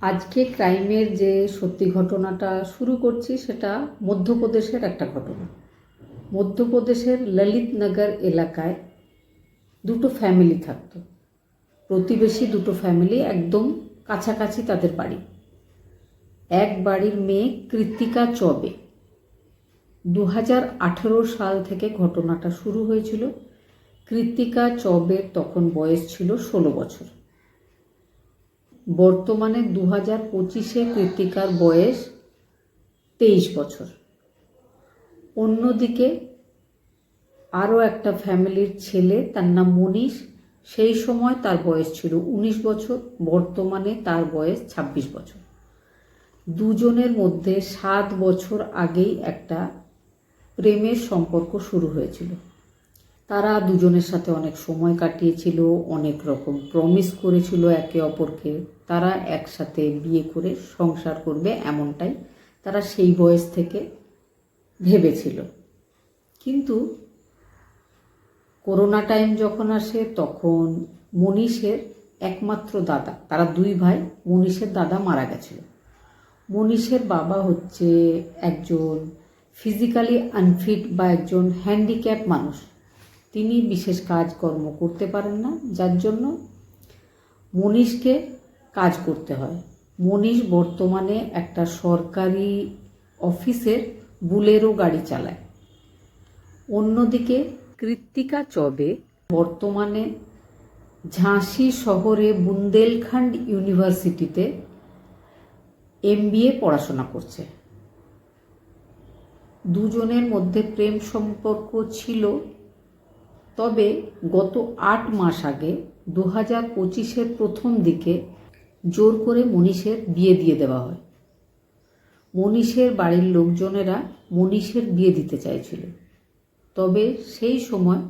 আজকে ক্রাইমের যে সত্যি ঘটনাটা শুরু করছি সেটা মধ্যপ্রদেশের একটা ঘটনা। মধ্যপ্রদেশের ললিতনগর এলাকায় দুটো ফ্যামিলি থাকতো। প্রতিবেশী দুটো ফ্যামিলি একদম কাছাকাছি তাদের বাড়ি। এক বাড়ির মেয়ে কৃত্তিকা চবে। দু হাজার আঠেরো সাল থেকে ঘটনাটা শুরু হয়েছিল। কৃত্তিকা চবের তখন বয়স ছিল ষোলো বছর। বর্তমানে দু হাজার পঁচিশে কৃত্তিকার বয়স তেইশ বছর। অন্যদিকে আরও একটা ফ্যামিলির ছেলে, তার নাম মনীষ, সেই সময় তার বয়স ছিল উনিশ বছর, বর্তমানে তার বয়স ছাব্বিশ বছর। দুজনের মধ্যে সাত বছর আগেই একটা প্রেমের সম্পর্ক শুরু হয়েছিল। তারা দুজনের সাথে অনেক সময় কাটিয়েছিল, অনেক রকম প্রমিস করেছিল একে অপরকে। তারা একসাথে বিয়ে করে সংসার করবে এমনটাই তারা সেই বয়স থেকে ভেবেছিল। কিন্তু করোনা টাইম যখন আসে, তখন মনীষের একমাত্র দাদা, তারা দুই ভাই, মনীষের দাদা মারা গেছিল। মনীষের বাবা হচ্ছে একজন ফিজিক্যালি আনফিট বা একজন হ্যান্ডিক্যাপ মানুষ। তিনি বিশেষ কাজকর্ম করতে পারেন না, যার জন্য মনীষকে কাজ করতে হয়। মনীষ বর্তমানে একটা সরকারি অফিসের বুলেরো গাড়ি চালায়। অন্যদিকে কৃত্তিকা চবে বর্তমানে ঝাঁসি শহরে বুন্দেলখণ্ড ইউনিভার্সিটিতে এমবিএ পড়াশোনা করছে। দুজনের মধ্যে প্রেম সম্পর্ক ছিল তবে গত আট মাস আগে দু হাজার পঁচিশের প্রথম দিকে জোর করে মনীষের বিয়ে দিয়ে দেওয়া হয়। মনীষের বাড়ির লোকজনেরা মনীষের বিয়ে দিতে চাইছিল। তবে সেই সময়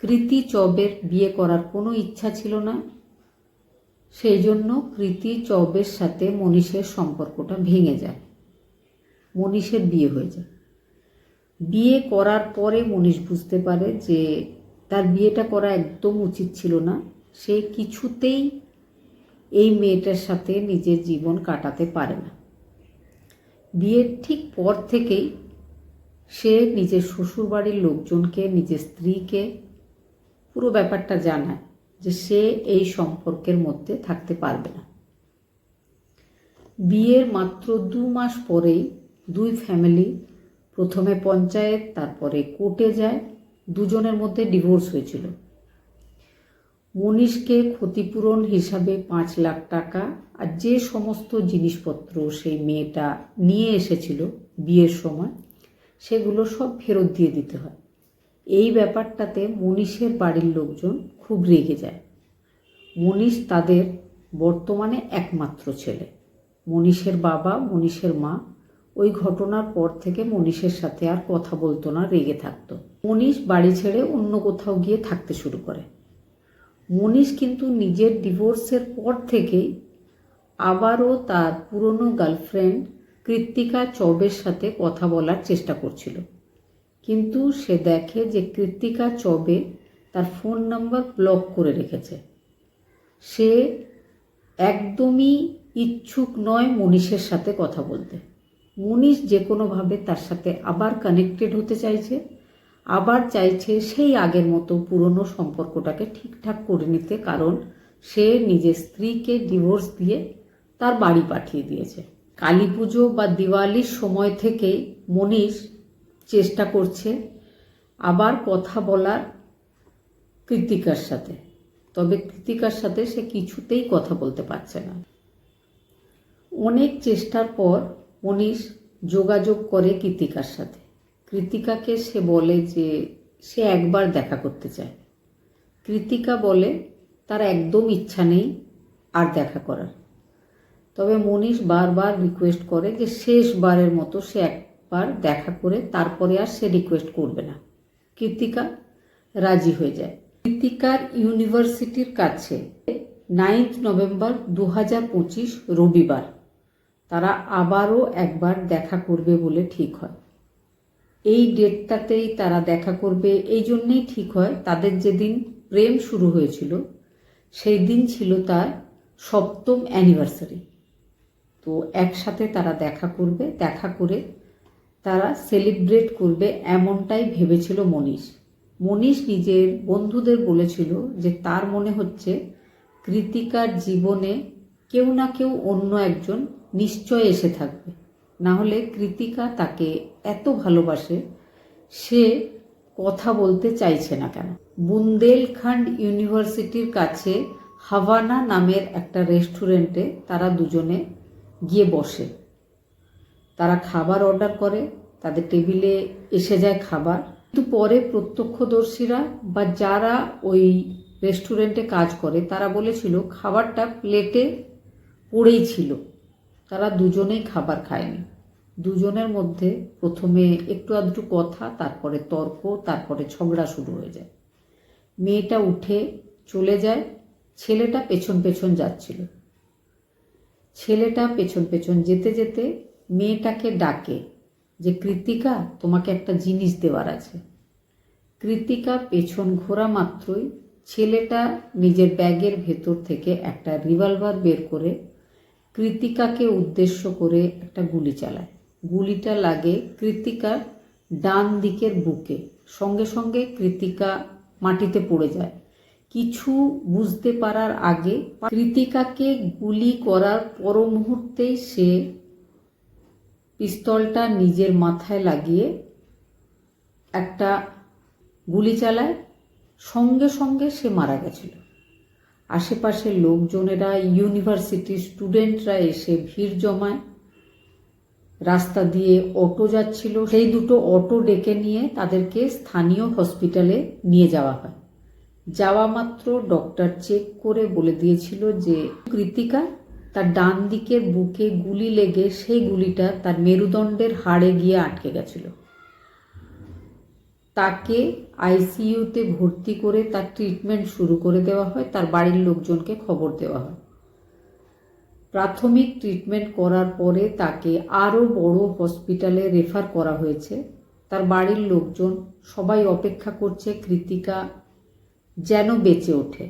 কৃতি চবের বিয়ে করার কোনো ইচ্ছা ছিল না। সেই জন্য কৃতি চবের সাথে মনীষের সম্পর্কটা ভেঙে যায়। মনীষের বিয়ে হয়ে যায়। বিয়ে করার পরে মনীষ বুঝতে পারে যে তার বিয়েটা করা একদম উচিত ছিল না। সে কিছুতেই এই মেয়েটার সাথে নিজের জীবন কাটাতে পারে না। বিয়ের ঠিক পর থেকেই সে নিজের শ্বশুরবাড়ির লোকজনকে, নিজের স্ত্রীকে পুরো ব্যাপারটা জানায় যে সে এই সম্পর্কের মধ্যে থাকতে পারবে না। বিয়ের মাত্র দু মাস পরেই দুই ফ্যামিলি প্রথমে পঞ্চায়েত, তারপরে কোর্টে যায়। দুজনের মধ্যে ডিভোর্স হয়েছিল। মনীষকে ক্ষতিপূরণ হিসাবে পাঁচ লাখ টাকা আর যে সমস্ত জিনিসপত্র সেই মেয়েটা নিয়ে এসেছিল বিয়ের সময়, সেগুলো সব ফেরত দিয়ে দিতে হয়। এই ব্যাপারটাতে মনীষের বাড়ির লোকজন খুব রেগে যায়। মনীষ তাদের বর্তমানে একমাত্র ছেলে। মনীষের বাবা, মনীষের মা ওই ঘটনার পর থেকে মনীষের সাথে আর কথা বলতো না, রেগে থাকতো। মনীষ বাড়ি ছেড়ে অন্য কোথাও গিয়ে থাকতে শুরু করে। মনীষ কিন্তু নিজের ডিভোর্সের পর থেকেই আবারও তার পুরনো গার্লফ্রেন্ড কৃত্তিকা চবের সাথে কথা বলার চেষ্টা করছিল। কিন্তু সে দেখে যে কৃত্তিকা চবে তার ফোন নাম্বার ব্লক করে রেখেছে। সে একদমই ইচ্ছুক নয় মনীষের সাথে কথা বলতে। মনীষ যে কোনোভাবে তার সাথে আবার কানেক্টেড হতে চাইছে, আবার চাইছে সেই আগের মতো পুরনো সম্পর্কটাকে ঠিকঠাক করে নিতে কারণ সে নিজের স্ত্রীকে ডিভোর্স দিয়ে তার বাড়ি পাঠিয়ে দিয়েছে। কালী পুজো বা দিওয়ালির সময় থেকেই মনীষ চেষ্টা করছে আবার কথা বলার কৃতিকার সাথে। তবে কৃতিকার সাথে সে কিছুতেই কথা বলতে পারছে না। অনেক চেষ্টার পর মনীষ যোগাযোগ করে কৃতিকার সাথে। কৃতিকাকে সে বলে যে সে একবার দেখা করতে চায়। কৃতিকা বলে, তার একদম ইচ্ছা নেই আর দেখা করার। তবে মনীষ বারবার রিকোয়েস্ট করে যে শেষবারের মতো সে একবার দেখা করে তারপরে আর সে রিকোয়েস্ট করবে না। কৃতিকা রাজি হয়ে যায়। কৃতিকার ইউনিভার্সিটির কাছে নাইন্থ নভেম্বর দু হাজার পঁচিশ রবিবার। তারা আবারও একবার দেখা করবে বলে ঠিক হয়। এই ডেটটাতেই তারা দেখা করবে, এই জন্যেই ঠিক হয়, তাদের যেদিন প্রেম শুরু হয়েছিল, সেই দিন ছিল তার সপ্তম অ্যানিভার্সারি তো একসাথে তারা দেখা করবে, দেখা করে তারা সেলিব্রেট করবে এমনটাই ভেবেছিল মনীষ। মনীষ নিজের বন্ধুদের বলেছিল যে তার মনে হচ্ছে কৃতিকার জীবনে কেউ না কেউ অন্য একজন নিশ্চয় এসে থাকবে। না হলে কৃতিকা তাকে এত ভালোবাসে, সে কথা বলতে চাইছে না কেন? বুন্দেলখান্ড ইউনিভার্সিটির কাছে হাভানা নামের একটা রেস্টুরেন্টে তারা দুজনে গিয়ে বসে। তারা খাবার অর্ডার করে, তাদের টেবিলে এসে যায় খাবার। কিন্তু পরে প্রত্যক্ষদর্শীরা বা যারা ওই রেস্টুরেন্টে কাজ করে, তারা বলেছিল খাবারটা প্লেটে পড়েই ছিল। তারা দুজনেই খাবার খায়নি। দুজনের মধ্যে প্রথমে একটু আধটু কথা, তারপরে তর্ক, তারপরে ঝগড়া শুরু হয়ে যায়। মেয়েটা উঠে চলে যায়, ছেলেটা পেছন পেছন যাচ্ছিল। ছেলেটা পেছন পেছন যেতে যেতে মেয়েটাকে ডাকে যে, কৃতিকা, তোমাকে একটা জিনিস দেওয়ার আছে। কৃতিকা পেছন ঘোরা মাত্রই ছেলেটা নিজের ব্যাগের ভেতর থেকে একটা রিভলভার বের করে কৃতিকাকে উদ্দেশ্য করে একটা গুলি চালায়। গুলিটা লাগে কৃতিকার ডান দিকের বুকে। সঙ্গে সঙ্গে কৃতিকা মাটিতে পড়ে যায়। কিছু বুঝতে পারার আগে কৃতিকাকে গুলি করার পর মুহূর্তেই সে পিস্তলটা নিজের মাথায় লাগিয়ে একটা গুলি চালায়। সঙ্গে সঙ্গে সে মারা গেছিল। আশেপাশের লোকজনেরা ইউনিভার্সিটির স্টুডেন্টরা এসে ভিড় জমায়। রাস্তা দিয়ে অটো যাচ্ছিল। সেই দুটো অটো ডেকে নিয়ে তাদেরকে স্থানীয় হসপিটালে নিয়ে যাওয়া হয়। যাওয়া মাত্র ডক্টর চেক করে বলে দিয়েছিল যে, কৃতিকা, তার ডান দিকের বুকে গুলি লেগে সেই গুলিটা তার মেরুদণ্ডের হাড়ে গিয়ে আটকে গেছিল। তাকে আইসিইউতে ভর্তি করে তার ট্রিটমেন্ট শুরু করে দেওয়া হয়, তার বাড়ির লোকজনকে খবর দেওয়া হয়। প্রাথমিক ট্রিটমেন্ট করার পরে তাকে আরও বড় হসপিটালে রেফার করা হয়েছে। তার বাড়ির লোকজন সবাই অপেক্ষা করছে, কৃতিকা যেন বেঁচে ওঠে।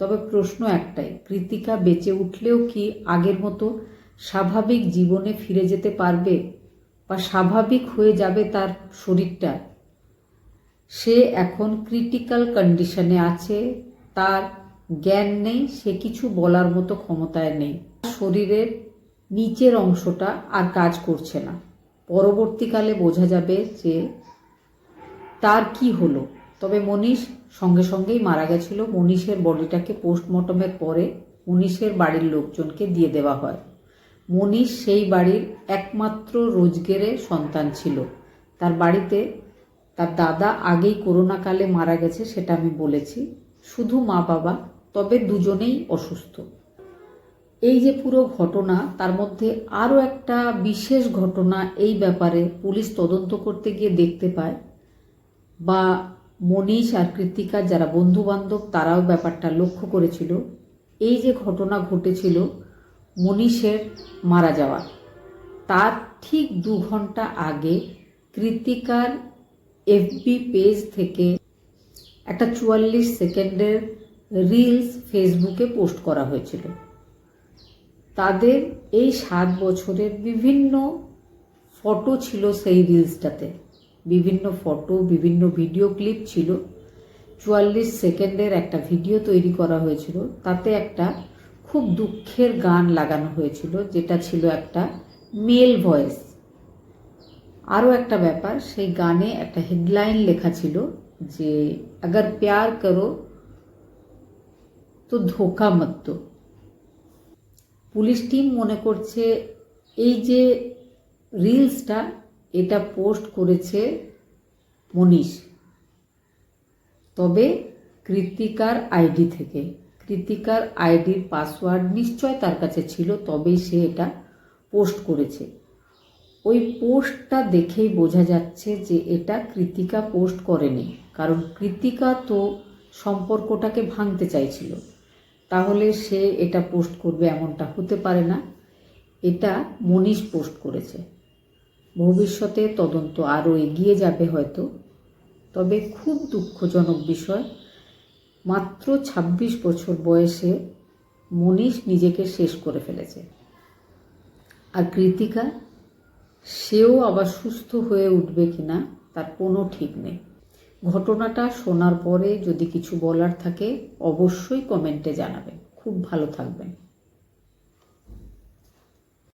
তবে প্রশ্ন একটাই, কৃতিকা বেঁচে উঠলেও কি আগের মতো স্বাভাবিক জীবনে ফিরে যেতে পারবে বা স্বাভাবিক হয়ে যাবে তার শরীরটা? সে এখন ক্রিটিক্যাল কন্ডিশনে আছে, তার জ্ঞান নেই, সে কিছু বলার মতো ক্ষমতায় নেই। শরীরের নিচের অংশটা আর কাজ করছে না। পরবর্তীকালে বোঝা যাবে যে তার কি হলো। তবে মনীষ সঙ্গে সঙ্গেই মারা গেছিল। মনীষের বডিটাকে পোস্টমর্টমের পরে মনীষের বাড়ির লোকজনকে দিয়ে দেওয়া হয়। মনীষ সেই বাড়ির একমাত্র রোজগেরে সন্তান ছিল। তার বাড়িতে তার দাদা আগেই করোনাকালে মারা গেছে, সেটা আমি বলেছি। শুধু মা বাবা, তবে দুজনেই অসুস্থ। এই যে পুরো ঘটনা, তার মধ্যে আরও একটা বিশেষ ঘটনা এই ব্যাপারে পুলিশ তদন্ত করতে গিয়ে দেখতে পায়। বা মনীষ আর কৃতিকার যারা বন্ধু বান্ধব তারাও ব্যাপারটা লক্ষ্য করেছিল। এই যে ঘটনা ঘটেছিল, মনীষের মারা যাওয়া, তার ঠিক দু ঘণ্টা আগে কৃতিকার এফবি পেজ থেকে একটা চুয়াল্লিশ সেকেন্ডের রিলস ফেসবুকে পোস্ট করা হয়েছিল। তাদের এই সাত বছরের বিভিন্ন ফটো ছিল সেই রিলসটাতে বিভিন্ন ফটো বিভিন্ন ভিডিও ক্লিপ ছিল। চুয়াল্লিশ সেকেন্ডের একটা ভিডিও তৈরি করা হয়েছিল। তাতে একটা খুব দুঃখের গান লাগানো হয়েছিল, যেটা ছিল একটা মেল ভয়েস আরও একটা ব্যাপার, সেই গানে একটা হেডলাইন লেখা ছিল যে আগার প্যার করো তো ধোকা মত পুলিশ টিম মনে করছে এই যে রিলসটা, এটা পোস্ট করেছে মনীষ। তবে কৃতিকার আইডি থেকে, কৃতিকার আইডির পাসওয়ার্ড নিশ্চয় তার কাছে ছিল, তবেই সে এটা পোস্ট করেছে। ওই পোস্টটা দেখেই বোঝা যাচ্ছে যে এটা কৃতিকা পোস্ট করেনি। কারণ কৃতিকা তো সম্পর্কটাকে ভাঙতে চাইছিল। তাহলে সে এটা পোস্ট করবে এমনটা হতে পারে না। এটা মনীষ পোস্ট করেছে। ভবিষ্যতে তদন্ত আরও এগিয়ে যাবে হয়তো। তবে খুব দুঃখজনক বিষয়, মাত্র ২৬ বছর বয়সে মনীষ নিজেকে শেষ করে ফেলেছে। আর কৃতিকা সেও আবার সুস্থ হয়ে উঠবে কিনা তার কোনো ঠিক নেই। ঘটনাটা শোনার পরে যদি কিছু বলার থাকে, অবশ্যই কমেন্টে জানাবেন। খুব ভালো থাকবেন।